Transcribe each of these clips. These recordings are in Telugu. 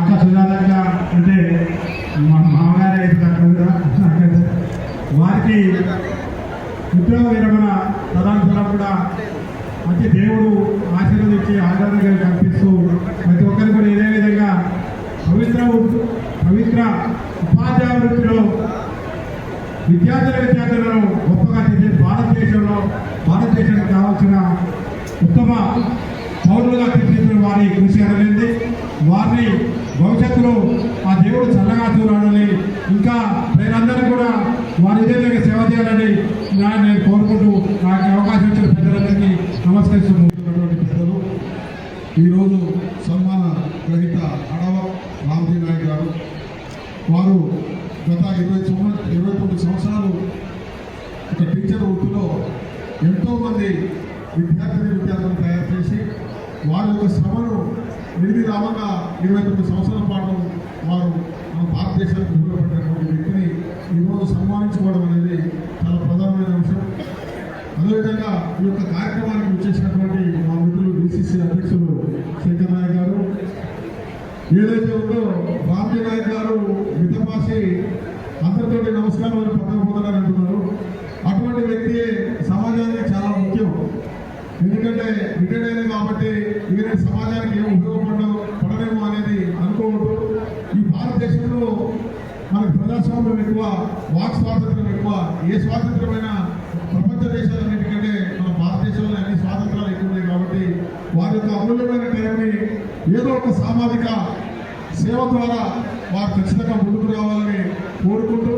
అక్క సుజాతక్క అంటే మా మామగారు అయితే నాకైతే వారికి ఉద్యోగ విరమణ ప్రధాన కూడా మంచి దేవుడు ఆశీర్వదించి ఆరోగ్యం కల్పిస్తూ ప్రతి ఒక్కరు కూడా ఇదే విధంగా పవిత్ర పవిత్ర ఉపాధ్యాయ వృత్తిలో విద్యార్థుల విద్యార్థులను గొప్పగా తీసే భారతదేశంలో భారతదేశానికి కావాల్సిన ఉత్తమ పౌరులుగా తీర్చిన వారి కృషి అనలేదు వారిని భవిష్యత్తులో ఆ దేవుడు చల్లగా చూడాలని ఇంకా మీరందరూ కూడా వారి ఇదే విధంగా సేవ చేయాలని నేను కోరుకుంటూ నాకు అవకాశం ఇచ్చిన పెద్దలందరికీ నమస్కరిస్తున్నటువంటి పెద్దలు. ఈరోజు సన్మాన గ్రహీత అడవ రామజీ నాయక్ గారు వారు గత ఇరవై సంవత్సరం ఇరవై తొమ్మిది సంవత్సరాలు ఒక టీచర్ వృత్తిలో ఎంతోమంది విద్యార్థిని విద్యార్థులను తయారు చేసి వారి యొక్క శ్రమను నిర్విరామంగా ఇరవై తొమ్మిది సంవత్సరాల పాటు వారు మన భారతదేశానికి ఉపయోగపడినటువంటి వ్యక్తిని ఈరోజు సన్మానించుకోవడం అనేది చాలా ప్రధానమైన అంశం. అదేవిధంగా ఈ యొక్క కార్యక్రమానికి వచ్చేసినటువంటి మా మిత్రులు బీసీసీ అధ్యక్షులు శంకర్ నాయక్ గారు ఏదైతే ఉందో భారతీయ నాయక్ గారు మితపాసి అందరితోటి నమస్కారం అని పక్కన పొందాలని అంటున్నారు. అటువంటి వ్యక్తి సమాజానికి చాలా ముఖ్యం. ఎందుకంటే రిటైర్డ్ అయింది కాబట్టి ఇక సమాజానికి ఏం ఉపయోగపడడం పడలేము అనేది అనుకోవద్దు ఈ భారతదేశంలో స్వాతంత్రం ఎక్కువ వాక్ స్వాతంత్రం ఎక్కువ ఏ స్వాతంత్రమైనా ప్రపంచ దేశాలన్నిటికంటే మన భారతదేశంలో అన్ని స్వాతంత్రాలు ఎక్కువ కాబట్టి వారి యొక్క అమూల్యమైన టైంని ఏదో ఒక సామాజిక సేవ ద్వారా వారు ఖచ్చితంగా ముందుకు రావాలని కోరుకుంటూ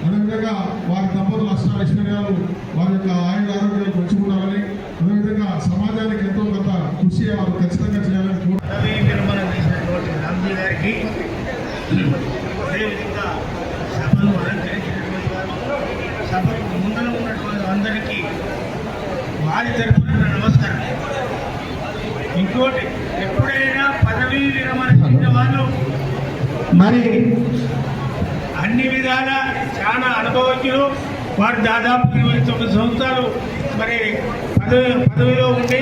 అదేవిధంగా వారి దంపతులు అష్ట ఐశ్వర్యాలు వారి యొక్క ఆయుధ ఆరోగ్యాలు పెంచుకున్నారని అదేవిధంగా సమాజానికి ఎంతో కొంత కృషి వారు ఖచ్చితంగా చేయాలని కోరు సభకు ముందర ఉన్నటువంటి అందరికీ వారి తరఫున నమస్కారం. ఇంకోటి ఎప్పుడైనా పదవీ విరమణ చేసిన వాళ్ళు మరి అన్ని విధాల చాలా అనుభవజ్ఞులు వారు దాదాపు ఇరవై తొమ్మిది సంవత్సరాలు మరి పదవి పదవిలో ఉండి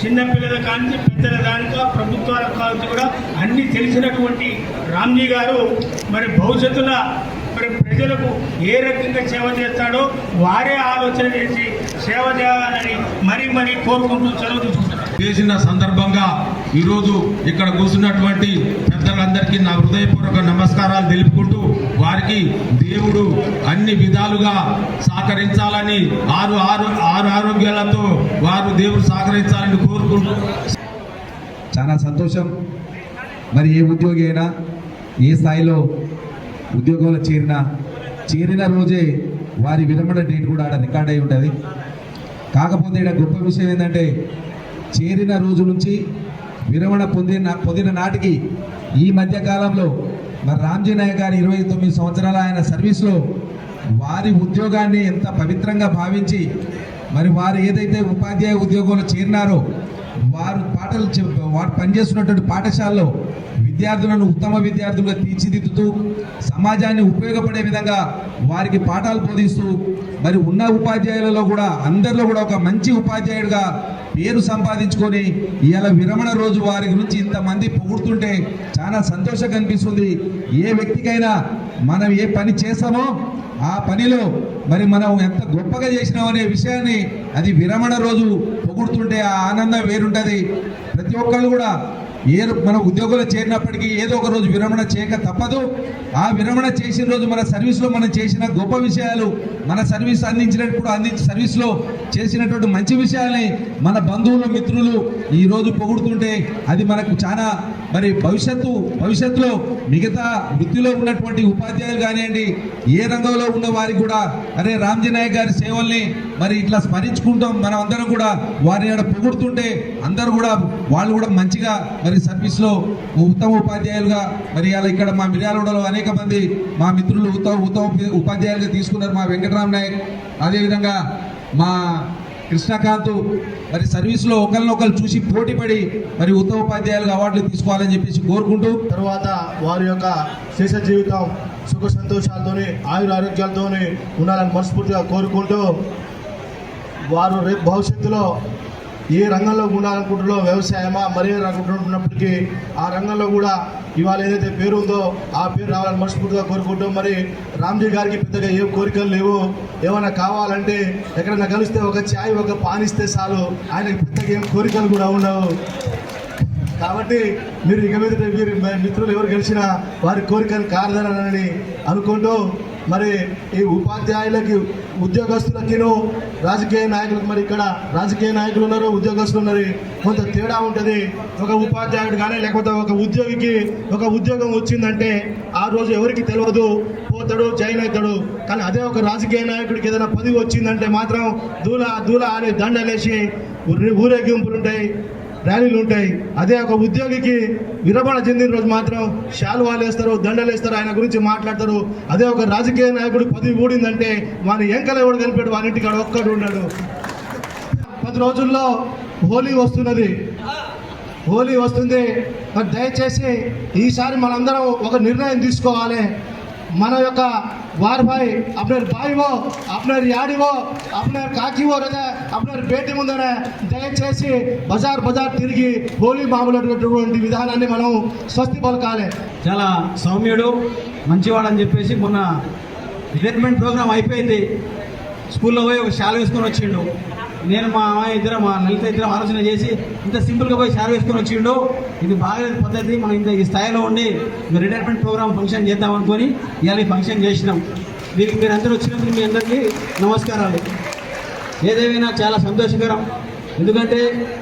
చిన్నపిల్లల కాంతి పెద్దల దానికా ప్రభుత్వాల కాంతి కూడా అన్ని తెలిసినటువంటి రామ్జీ గారు మరి భవిష్యత్తులో ప్రజలకు ఏ రకంగా సేవ చేస్తాడో వారే ఆలోచన చేసి సేవ చేయాలని మరీ మరీ కోరుకుంటూ సెలవు చేసిన సందర్భంగా ఈరోజు ఇక్కడ కూర్చున్నటువంటి పెద్దలందరికీ నా హృదయపూర్వక నమస్కారాలు తెలుపుకుంటూ వారికి దేవుడు అన్ని విధాలుగా సహకరించాలని ఆరు ఆరు ఆరు ఆరోగ్యాలతో వారు దేవుడు సహకరించాలని కోరుకుంటూ చాలా సంతోషం. మరి ఏ ఉద్యోగి అయినా ఏ స్థాయిలో ఉద్యోగంలో చేరినా చేరిన రోజే వారి విరమణ డేట్ కూడా ఆడ రికార్డ్ అయి ఉంటుంది. కాకపోతే ఇక్కడ గొప్ప విషయం ఏంటంటే చేరిన రోజు నుంచి విరమణ పొందిన పొందిన నాటికి ఈ మధ్య కాలంలో మరి రామ్జీ నాయక్ గారి ఇరవై తొమ్మిది సంవత్సరాల ఆయన సర్వీస్లో వారి ఉద్యోగాన్ని ఎంత పవిత్రంగా భావించి మరి వారు ఏదైతే ఉపాధ్యాయ ఉద్యోగంలో చేరినారో వారు పాటలు వారు పనిచేస్తున్నటువంటి పాఠశాలలో విద్యార్థులను ఉత్తమ విద్యార్థులుగా తీర్చిదిద్దుతూ సమాజాన్ని ఉపయోగపడే విధంగా వారికి పాఠాలు బోధిస్తూ మరి ఉన్న ఉపాధ్యాయులలో కూడా అందరిలో కూడా ఒక మంచి ఉపాధ్యాయుడిగా పేరు సంపాదించుకొని ఇవాళ విరమణ రోజు వారి గురించి ఇంతమంది పొగుడుతుంటే చాలా సంతోషంగా అనిపిస్తుంది. ఏ వ్యక్తికైనా మనం ఏ పని చేస్తామో ఆ పనిలో మరి మనం ఎంత గొప్పగా చేసినాం అనే విషయాన్ని అది విరమణ రోజు పొగుడుతుంటే ఆ ఆనందం వేరుంటుంది. ప్రతి ఒక్కరు కూడా ఏ మన ఉద్యోగంలో చేరినప్పటికీ ఏదో ఒక రోజు విరమణ చేయక తప్పదు. ఆ విరమణ చేసిన రోజు మన సర్వీస్లో మనం చేసిన గొప్ప విషయాలు మన సర్వీస్ అందించినప్పుడు అందించి సర్వీస్లో చేసినటువంటి మంచి విషయాల్ని మన బంధువులు మిత్రులు ఈరోజు పొగుడుతుంటే అది మనకు చాలా మరి భవిష్యత్తు భవిష్యత్తులో మిగతా వృత్తిలో ఉన్నటువంటి ఉపాధ్యాయులు కానివ్వండి ఏ రంగంలో ఉన్న వారికి కూడా అరే రామ్జీ నాయక్ గారి సేవల్ని మరి ఇట్లా స్మరించుకుంటాం. మనం అందరం కూడా వారిని ఆడ పొగుడుతుంటే అందరూ కూడా వాళ్ళు కూడా మంచిగా మరి సర్వీస్లో ఉత్తమ ఉపాధ్యాయులుగా మరి అలా ఇక్కడ మా మిర్యాలగూడలో అనేక మంది మా మిత్రులు ఉత్తమ ఉత్తమ ఉపాధ్యాయులుగా తీసుకున్నారు మా వెంకటరామ్ నాయక్. అదేవిధంగా మా కృష్ణకాంత్ మరి సర్వీస్లో ఒకరినొకరు చూసి పోటీపడి మరి ఉత్తమ ఉపాధ్యాయులుగా అవార్డులు తీసుకోవాలని చెప్పేసి కోరుకుంటూ తర్వాత వారి యొక్క శేష జీవితం సుఖ సంతోషాలతోనే ఆయుర ఆరోగ్యాలతోనే ఉండాలని మనస్ఫూర్తిగా కోరుకుంటూ వారు రేపు భవిష్యత్తులో ఏ రంగంలో ఉండాలనుకుంటున్నారో వ్యవసాయమా మరే అనుకుంటున్నప్పటికీ ఆ రంగంలో కూడా ఇవాళ ఏదైతే పేరు ఉందో ఆ పేరు రావాలని మనస్ఫూర్తిగా కోరుకుంటూ మరి రామ్జీ గారికి పెద్దగా ఏ కోరికలు లేవు. ఏమైనా కావాలంటే ఎక్కడైనా కలిస్తే ఒక ఛాయ్ ఒక పానిస్తే చాలు. ఆయనకి పెద్దగా ఏం కోరికలు కూడా ఉండవు. కాబట్టి మీరు ఇక మీద మీరు మిత్రులు ఎవరు గెలిచినా వారి కోరికలు కారదనని అనుకుంటూ మరి ఈ ఉపాధ్యాయులకి ఉద్యోగస్తులకిను రాజకీయ నాయకులకు మరి ఇక్కడ రాజకీయ నాయకులు ఉన్నారు ఉద్యోగస్తులు ఉన్నారు. కొంత తేడా ఉంటుంది. ఒక ఉపాధ్యాయుడు కానీ లేకపోతే ఒక ఉద్యోగికి ఒక ఉద్యోగం వచ్చిందంటే ఆ రోజు ఎవరికి తెలియదు పోతాడు జాయిన్ అవుతాడు. కానీ అదే ఒక రాజకీయ నాయకుడికి ఏదైనా పదవి వచ్చిందంటే మాత్రం దూల దూల అనే దండలేసి ఊరేగింపులు ఉంటాయి ర్యాలీలు ఉంటాయి. అదే ఒక ఉద్యోగికి విరమణ చెందిన రోజు మాత్రం శాలువాలు వేస్తారు దండలు వేస్తారు ఆయన గురించి మాట్లాడతారు. అదే ఒక రాజకీయ నాయకుడు పదవి ఊడిందంటే వాని ఎంకల ఎవడు కనిపెట్టు? వాని ఇంటికి ఒక్కడు ఉన్నాడు పది రోజుల్లో హోలీ వస్తున్నది. హోలీ వస్తుంది. దయచేసి ఈసారి మనందరం ఒక నిర్ణయం తీసుకోవాలి. మన యొక్క వార్ భాయ్ అప్నర్ భాయివో అప్నర్ యాడివో అప్నర్ కాకివో లేదా అప్నర్ బేటి ముందర దయచేసి బజార్ బజార్ తిరిగి హోలీ మామూలైనటువంటి విధానాన్ని మనం స్వస్తి పలకాలి చాలా సౌమ్యుడు మంచివాడు అని చెప్పేసి మొన్న రిటైర్మెంట్ ప్రోగ్రామ్ అయిపోయింది స్కూల్లో పోయి ఒక షాల్ వేసుకొని వచ్చిండు నేను మా అమ్మాయి ఇద్దరు మా లలిత ఇద్దరం ఆలోచన చేసి ఇంత సింపుల్గా పోయి సార్ వేసుకొని వచ్చిండు. ఇది బాగలేదు పద్ధతి మనం ఇంత ఈ స్థాయిలో ఉండి రిటైర్మెంట్ ప్రోగ్రామ్ ఫంక్షన్ చేద్దాం అనుకొని ఇవాళ ఫంక్షన్ చేసినాం. దీనికి మీరు అందరూ వచ్చినందుకు మీ అందరికీ నమస్కారాలు. ఏదేమైనా చాలా సంతోషకరం. ఎందుకంటే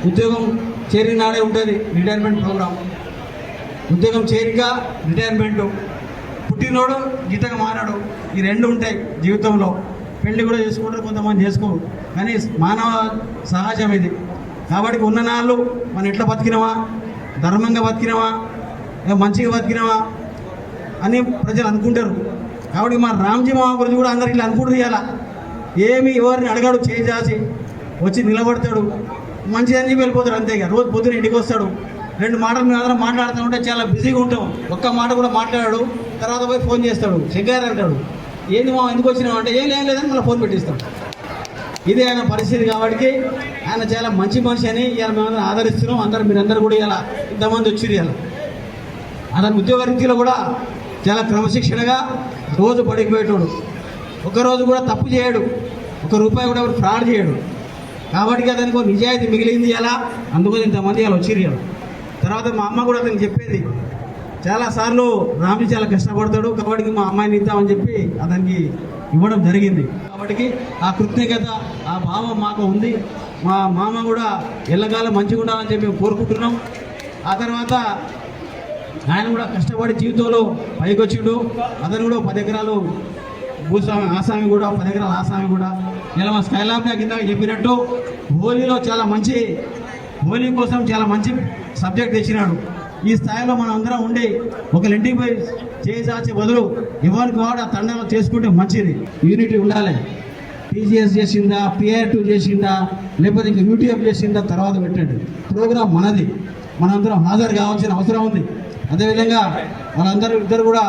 ఉద్యోగం చేరిన నాడే ఉంటుంది రిటైర్మెంట్ ప్రోగ్రామ్ ఉద్యోగం చేరిక రిటైర్మెంటు పుట్టినోడు గీతగా మారాడు. ఈ రెండు ఉంటాయి జీవితంలో. పెళ్ళి కూడా చేసుకుంటారు కొంతమంది చేసుకోరు. కానీ మానవ సహజం ఇది. కాబట్టి ఉన్న నాళ్ళు మనం ఎట్లా బతికినామా? ధర్మంగా బతికినామా? మంచిగా బతికినామా? అని ప్రజలు అనుకుంటారు. కాబట్టి మన రామ్జీ మామ గురించి కూడా అందరు ఇట్లా అనుకుంటుంది ఇలా ఏమి ఎవరిని అడగాడు చేసి వచ్చి నిలబడతాడు. మంచిదని చెప్పి వెళ్ళిపోతాడు అంతే ఇక. రోజు పొద్దున ఇంటికి వస్తాడు. రెండు మాటలు మేము అందరం మాట్లాడుతూ ఉంటే చాలా బిజీగా ఉంటాం. ఒక్క మాట కూడా మాట్లాడాడు. తర్వాత పోయి ఫోన్ చేస్తాడు. శంకర్ అంటాడు. ఏంది మా ఎందుకు వచ్చినావు అంటే ఏం ఏం లేదని మళ్ళీ ఫోన్ పెట్టిస్తాం. ఇది ఆయన పరిస్థితి కాబట్టి ఆయన చాలా మంచి మనిషి అని ఇలా మేము ఆదరిస్తున్నాం. అందరూ మీరందరూ కూడా ఇలా ఇంతమంది వచ్చిరు ఇలా అతని ఉద్యోగ రీతిలో కూడా చాలా క్రమశిక్షణగా రోజు పడిపోయేటోడు. ఒకరోజు కూడా తప్పు చేయడు. ఒక రూపాయి కూడా ఎవరు ఫ్రాడ్ చేయడు. కాబట్టి అతనికి నిజాయితీ మిగిలింది ఎలా అందుకని ఇంతమంది ఇలా వచ్చిరు ఇలా తర్వాత మా అమ్మ కూడా అతనికి చెప్పేది చాలాసార్లు రామి చాలా కష్టపడతాడు. కాబట్టి మా అమ్మాయిని ఇద్దామని చెప్పి అతనికి ఇవ్వడం జరిగింది. కాబట్టి ఆ కృతజ్ఞత ఆ భావం మాకు ఉంది. మా మామ కూడా ఎల్లకాలం మంచిగా ఉండాలని చెప్పి మేము కోరుకుంటున్నాం. ఆ తర్వాత ఆయన కూడా కష్టపడి జీవితంలో పైకొచ్చిండు. అతను కూడా పది ఎకరాలు భూస్వామి ఆసామి కూడా పది ఎకరాల ఆసామి కూడా. ఇలా మా స్కైలాబ్గా కింద చెప్పినట్టు హోలీలో చాలా మంచి హోలీ కోసం చాలా మంచి సబ్జెక్ట్ తెచ్చినాడు. ఈ స్థాయిలో మనం అందరం ఉండి ఒక ఇంటికి పోయి చేసాచే బదులు ఎవరికి వాడు ఆ తండాలు చేసుకుంటే మంచిది. యూనిటీ ఉండాలి. టీజీఎస్ చేసిందా పిఆర్ టూ చేసిందా లేకపోతే ఇంకా యూటీఎఫ్ చేసిందా తర్వాత పెట్టండి. ప్రోగ్రామ్ మనది. మనందరం హాజరు కావాల్సిన అవసరం ఉంది. అదేవిధంగా వాళ్ళందరూ ఇద్దరు కూడా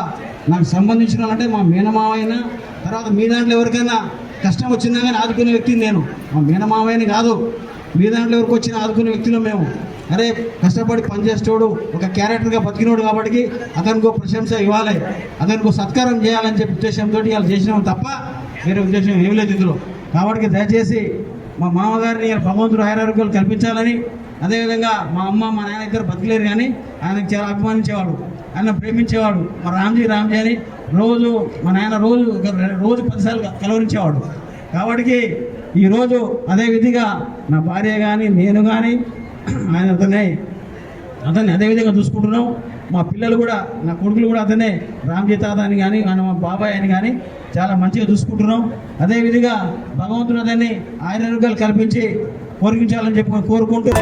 నాకు సంబంధించిన వాళ్ళంటే మా మేనమావైనా తర్వాత మీ దాంట్లో ఎవరికైనా కష్టం వచ్చిందా కానీ ఆదుకునే వ్యక్తిని నేను. మా మేనమావైన కాదు. మీ దాంట్లో ఎవరికి వచ్చినా ఆదుకునే వ్యక్తులు మేము. అరే కష్టపడి పనిచేసేటోడు ఒక క్యారెక్టర్గా బతికినోడు కాబట్టి అతనికి ప్రశంస ఇవ్వాలి. అతనికి సత్కారం చేయాలని చెప్పి ఉద్దేశంతో వాళ్ళు చేసినాం తప్ప వేరే ఉద్దేశం ఏం లేదు ఇందులో. కాబట్టి దయచేసి మా మామగారిని భగవంతుడు ఆయురారోగ్యాలు కల్పించాలని అదేవిధంగా మా అమ్మ మా నాన్న ఇద్దరు బతికలేరు కానీ ఆయనకు చాలా అభిమానించేవాడు ఆయన ప్రేమించేవాడు మా రామ్జీ రామ్జీ అని రోజు మా నాయన రోజు రోజు పదిసార్లు కలవరించేవాడు. కాబట్టి ఈరోజు అదే విధిగా నా భార్య కానీ నేను కానీ ఆయన అతనే అతన్ని అదే విధంగా చూసుకుంటున్నాం. మా పిల్లలు కూడా నా కొడుకులు కూడా అతనే రామ్జీ తాత అని కానీ ఆయన మా బాబాయ్ అని కానీ చాలా మంచిగా చూసుకుంటున్నాం. అదేవిధంగా భగవంతుడు అతన్ని ఆయురారోగ్యాలు కల్పించి కోరికించాలని చెప్పి కోరుకుంటూ